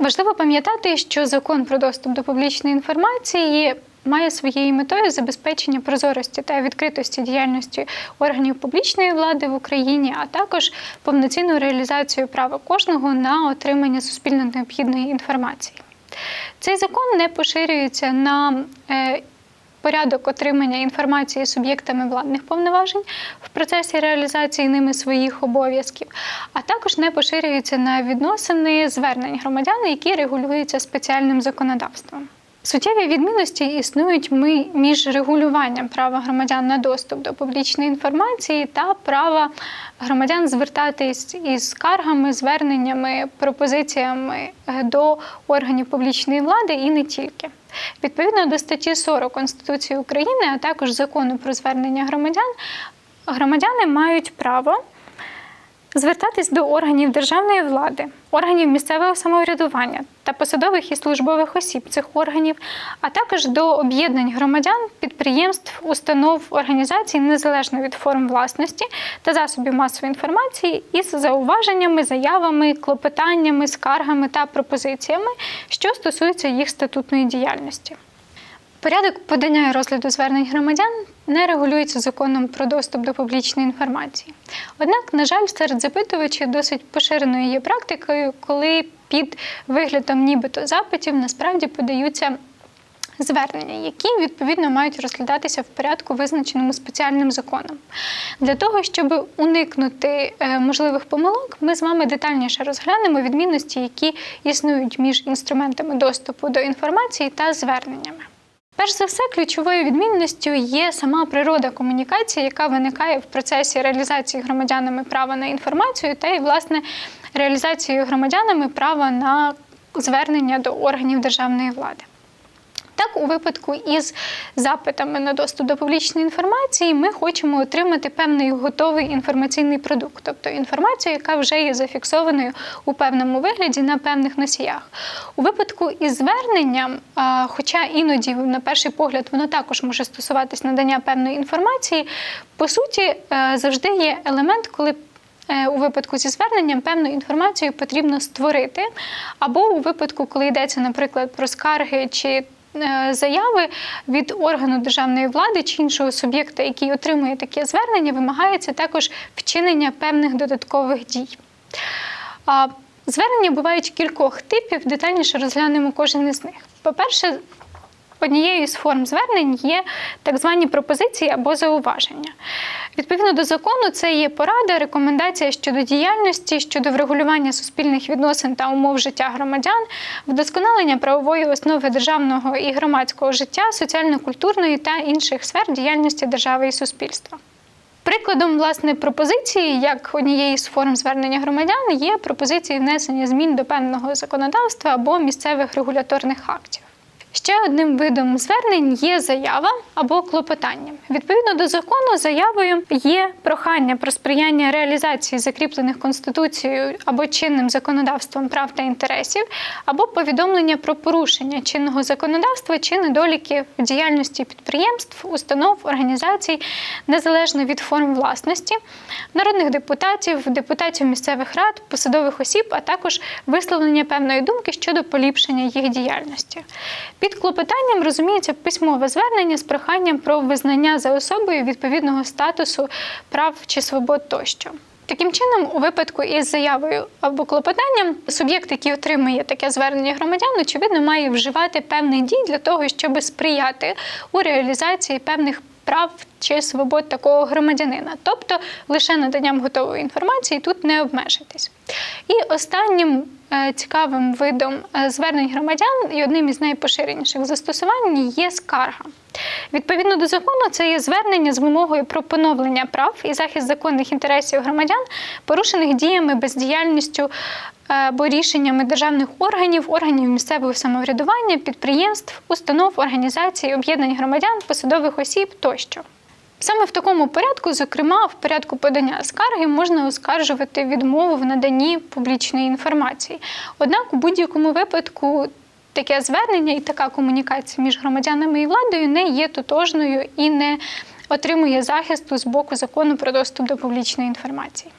Важливо пам'ятати, що закон про доступ до публічної інформації має своєю метою забезпечення прозорості та відкритості діяльності органів публічної влади в Україні, а також повноцінну реалізацію права кожного на отримання суспільно необхідної інформації. Цей закон не поширюється на е, порядок отримання інформації суб'єктами владних повноважень в процесі реалізації ними своїх обов'язків, а також не поширюється на відносини звернень громадян, які регулюються спеціальним законодавством. Суттєві відмінності існують ми- між регулюванням права громадян на доступ до публічної інформації та права громадян звертатись із скаргами, зверненнями, пропозиціями е, до органів публічної влади і не тільки. Відповідно до статті 40 Конституції України, а також закону про звернення громадян, громадяни мають право звертатись до органів державної влади, органів місцевого самоврядування та посадових і службових осіб цих органів, а також до об'єднань громадян, підприємств, установ, організацій незалежно від форм власності та засобів масової інформації із зауваженнями, заявами, клопотаннями, скаргами та пропозиціями, що стосуються їх статутної діяльності. Порядок подання і розгляду звернень громадян не регулюється законом про доступ до публічної інформації. Однак, на жаль, серед запитувачів досить поширеною є практикою, коли під виглядом нібито запитів насправді подаються звернення, які відповідно мають розглядатися в порядку, визначеному спеціальним законом. Для того, щоб уникнути е, можливих помилок, ми з вами детальніше розглянемо відмінності, які існують між інструментами доступу до інформації та зверненнями. Перш за все, ключовою відмінністю є сама природа комунікації, яка виникає в процесі реалізації громадянами права на інформацію, та й власне реалізацією громадянами права на звернення до органів державної влади. Так, у випадку із запитами на доступ до публічної інформації, ми хочемо отримати певний готовий інформаційний продукт, тобто інформацію, яка вже є зафіксованою у певному вигляді на певних носіях. У випадку із зверненням, хоча іноді, на перший погляд, воно також може стосуватись надання певної інформації, по суті, е, завжди є елемент, коли Е, у випадку зі зверненням певну інформацію потрібно створити, або у випадку, коли йдеться, наприклад, про скарги чи заяви від органу державної влади чи іншого суб'єкта, який отримує таке звернення, вимагається також вчинення певних додаткових дій. Звернення бувають кількох типів, детальніше розглянемо кожен із них. По-перше, Однією з форм звернень є так звані пропозиції або зауваження. Відповідно до закону, це є порада, рекомендація щодо діяльності, щодо врегулювання суспільних відносин та умов життя громадян, вдосконалення правової основи державного і громадського життя, соціально-культурної та інших сфер діяльності держави і суспільства. Прикладом власне пропозиції, як однієї з форм звернення громадян, є пропозиції внесення змін до певного законодавства або місцевих регуляторних актів. Ще одним видом звернень є заява або клопотання. Відповідно до закону, заявою є прохання про сприяння реалізації закріплених конституцією або чинним законодавством прав та інтересів, або повідомлення про порушення чинного законодавства чи недоліки в діяльності підприємств, установ, організацій, незалежно від форм власності, народних депутатів, депутатів місцевих рад, посадових осіб, а також висловлення певної думки щодо поліпшення їх діяльності. Під клопотанням розуміється письмове звернення з проханням про визнання за особою відповідного статусу прав чи свобод тощо. Таким чином, у випадку із заявою або клопотанням, суб'єкт, який отримує таке звернення громадян, очевидно, має вживати певних дій для того, щоб сприяти у реалізації певних прав чи свобод такого громадянина, тобто лише наданням готової інформації тут не обмежитись. І останнім цікавим видом е, звернень громадян і одним із найпоширеніших застосувань є скарга. Відповідно до закону, це є звернення з вимогою про поновлення прав і захист законних інтересів громадян, порушених діями, бездіяльністю е, або рішеннями державних органів, органів місцевого самоврядування, підприємств, установ, організацій, об'єднань громадян, посадових осіб тощо. Саме в такому порядку, зокрема, в порядку подання скарги можна оскаржувати відмову в наданні публічної інформації. Однак у будь-якому випадку таке звернення і така комунікація між громадянами і владою не є тотожною і не отримує захисту з боку закону про доступ до публічної інформації.